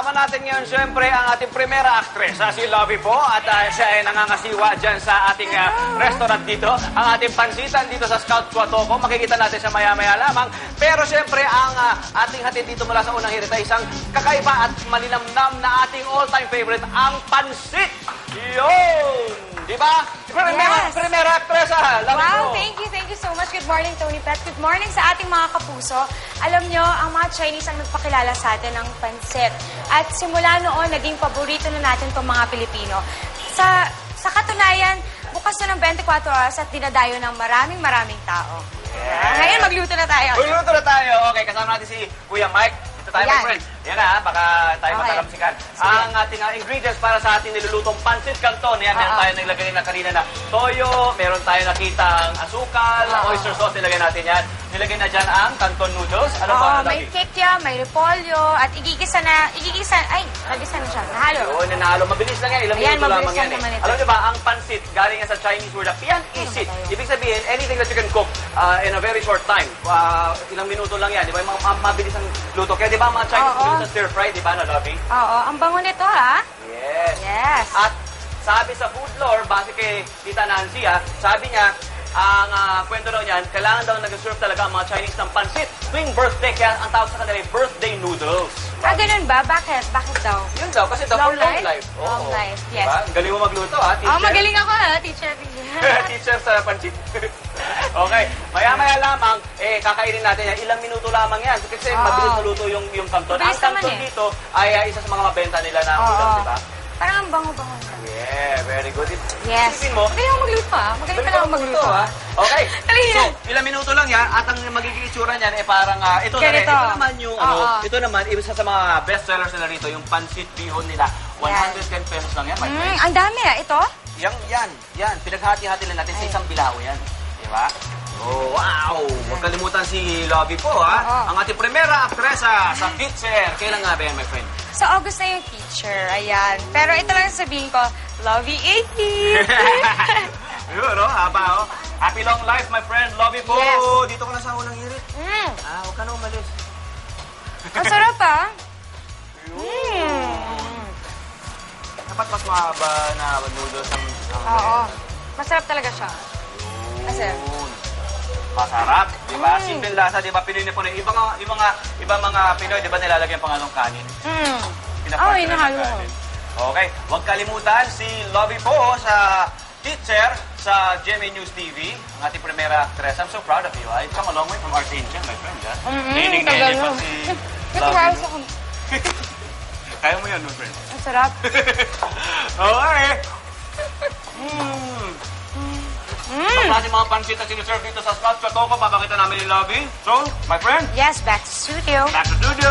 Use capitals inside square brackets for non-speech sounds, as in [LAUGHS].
Kasama natin ngayon, syempre, ang ating primera actress, ah, si Lovie po. At ah, siya ay nangangasiwa dyan sa ating ah, restaurant dito. Ang ating pansitan dito sa Scout Suatoco. Makikita natin siya maya-maya lamang. Pero syempre, ang ah, ating hatid dito mula sa unang hirit ay isang kakaiba at malinamnam na ating all-time favorite, ang pansit. Yun! Di ba? Primera, Yes. primera actress, ah. Morning, Tony Pet. Good morning sa ating mga kapuso. Alam nyo, ang mga Chinese ang nagpakilala sa atin ng pansit. At simula noon, naging paborito na natin itong mga Pilipino. Sa, sa katunayan, bukas na ng 24 oras at dinadayo ng maraming maraming tao. Yes. Ngayon, magluto na tayo. Magluluto na tayo. Okay, kasama natin si Kuya Mike. Ito tayo, my Ayan. friend. Yan na, baka tayo Okay. matalamsikan. Ang ating uh, ingredients para sa ating nilulutong pancit canton. Yan, meron Oo. tayo naglagay na kanina na toyo, meron tayo nakita ang asukal, Oo. oyster sauce, nilagay natin yan. Nilagay na dyan ang canton noodles. Ano Oo, ba? Oh, may kekya, may repolyo, at igigisa na, igigisa, ay, nagisa na siya, nahalo. Oo, nanalo. Mabilis lang yan. Ilang Ayan, minuto mabilis lamang lang yan. naman Eh. ito. Alam niyo ba, ang pancit, galing yan sa Chinese word na pian isit. tayo? Ibig sabihin, anything that you can cook uh, in a very short time. Uh, ilang minuto lang yan. Di ba? Yung mga, mabilis ang luto. Kaya di ba mga Chinese Oo. food sa stir fry, di ba, no, Lovey? Oo, ang bango nito, ha? Yes. Yes. At sabi sa food lore, base kay Tita Nancy, ah, sabi niya, ang ah, kwento daw niyan, kailangan daw nag-serve talaga ang mga Chinese ng pansit tuwing birthday. Kaya ang tawag sa kanila ay birthday noodles. Ah, ganun ba? Bakit? Bakit daw? Yun daw, kasi daw Long for long life? life. Oo. Long life, yes. Diba? Ang galing mo magluto, ha? Oh, teacher? magaling ako, ha, teacher. [LAUGHS] teacher sa pansit. [LAUGHS] okay. Maya-maya lamang, eh, kakainin natin yan. Ilang minuto lamang yan. Kasi Oo. mabilis maluto yung, yung kanton. Mabilis ang kanton eh. dito ay ah, isa sa mga mabenta nila na Oo. ulam, di ba? Parang ang bango-bango na. Yeah, very good. Yes. Isipin mo, Magaling ako magluto, ha? Magaling pala ako magluto, ha? ha? Okay. [LAUGHS] Dali So, ilang minuto lang yan at ang magiging itsura niyan eh parang ah, ito na rin. Ganito. Ito naman yung ano, Oo. ito naman isa sa mga best sellers nila rito, yung pancit bihon nila. 110 pesos lang yan, my friend. Mm, ang dami, ha? Ito? Yan, yan, yan. Pinaghati-hati lang natin sa isang bilao yan. Di ba? Oh, wow! Huwag kalimutan si Lovie po, ha? Oo. Ang ating primera aktresa sa Pitzer. Kailan nga ba yan, my friend? Sa August na yung teacher, ayan. Pero ito lang sabihin ko, love you, [LAUGHS] 80. Yun, no? Haba, oh. Happy long life, my friend. Lovie po. Yes. Dito ka na sa unang hirit. mm, Ah, huwag ka na umalis. ang sarap? [LAUGHS] Yun. Mm. Dapat mas mahaba na noodles ang... ang Oo. Masarap talaga siya. Kasi, Yun. Masarap, di ba? Mm. Simple lasa, di ba? Pinoy na Pinoy. Ibang, ibang, mga, ibang mga Pinoy, di ba nilalagyan pang anong kanin? mm. Pinapartner Ay, ng nahalo ko. Okay, huwag kalimutan si Lovie po sa teacher sa GMA News TV, ang ating primera actress. I'm so proud of you. I've come a long way from Archangel, my friend. Ha? Mm-mm, Nining tagal pa nun. si Ito, Lovie. halos no? ako. [LAUGHS] Kaya mo yan, my friend. Ang sarap. [LAUGHS] okay. Mm. Ang klase mga pansit na siniserve dito sa Scout Katoka, papakita namin ni Lovie. So, my friend, Yes, back to studio. back to studio.